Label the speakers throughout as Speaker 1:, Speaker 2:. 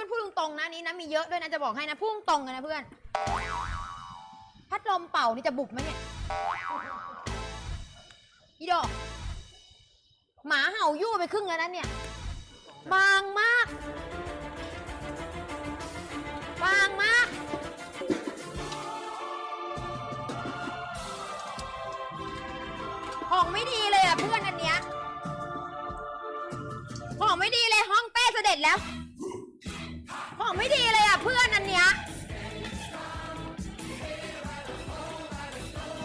Speaker 1: พื่อนพูดตรงๆนะนี้นะมีเยอะด้วยนะจะบอกให้นะพูดตรงกันนะเพื่อน พัดลมเป่านี่จะบุบไหมเนี่ยอีดอก หมาเห่ายู่ไปครึ่งแล้วนะเนี่ย บางมาก บางมาก ของไม่ดีเลยอะเพื่อนอันเนี้ยของไม่ดีเลยห้องเต้เสด็จแล้ว ของไม่ดีเลยอะเพื่อนอันเนี้ย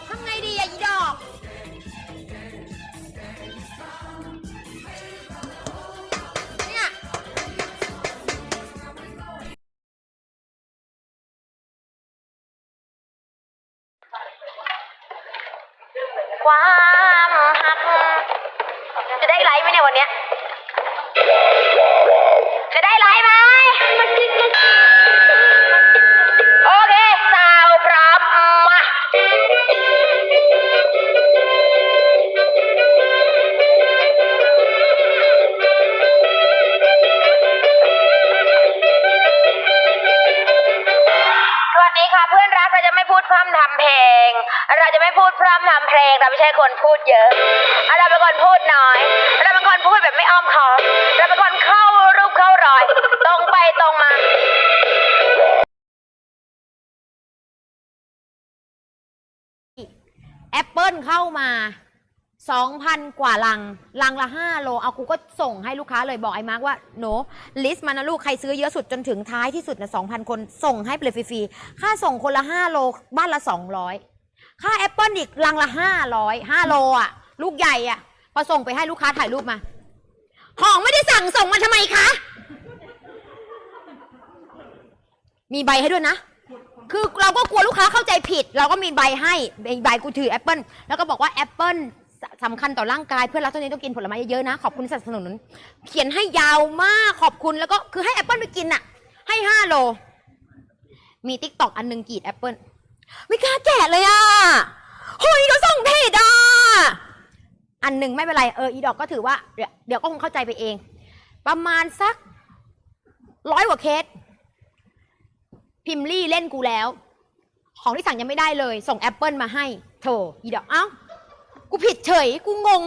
Speaker 1: ทำไงดีอะอีดอก เนี่ย
Speaker 2: ความหักจะได้ไลฟ์ไหมเนี่ยวันเนี้ยำทำเพลง เราจะไม่พูดพร่ำทำเพลง เราไม่ใช่คนพูดเยอะ เราเป็นคนพูดน้อย เราเป็นคนพูดแบบไม่อ้อมค้อมเราเป็นคนเข้ารูปเข้ารอย ตรงไปตรงมา
Speaker 1: แอปเปิลเข้ามา 2,000 กว่าลัง ลังละ 5 โล เอากูก็ส่งให้ลูกค้าเลยบอกไอ้มาร์กว่าหนลิสต์มานะลูก ใครซื้อเยอะสุดจนถึงท้ายที่สุดนะ2,000 คนส่งให้ไปเลยฟรีๆ ค่าส่งคนละ 5 โล บ้านละ 200 ค่าแอปเปิลอีกลังละ 500 5 โลอะ ลูกใหญ่อะ พอส่งไปให้ลูกค้าถ่ายรูปมา ของไม่ได้สั่งส่งมาทำไมคะ มีใบให้ด้วยนะคือเราก็กลัวลูกค้าเข้าใจผิด เราก็มีใบให้ใบกูถือแอปเปิลแล้วก็บอกว่าแอปเปิล สำคัญต่อร่างกายเพื่อนรักตัวนี้ต้องกินผลไม้เยอะๆนะ ขอบคุณสนับสนุน เขียนให้ยาวมากขอบคุณแล้วก็คือให้แอปเปิลไปกินอะให้ห้าโล มีติ๊กตอกอันหนึ่งกีดแอปเปิลไม่กล้าแกะเลยอะเฮ้ยเขาส่งผิดอะอันหนึ่งไม่เป็นไรเอออีดอกก็ถือว่าเดี๋ยวเดี๋ยวก็คงเข้าใจไปเอง ประมาณสักร้อยกว่าเคส พิมลี่เล่นกูแล้ว ของที่สั่งยังไม่ได้เลย ส่งแอปเปิลมาให้โถอีดอกเอ้า กูผิดเฉย กูงง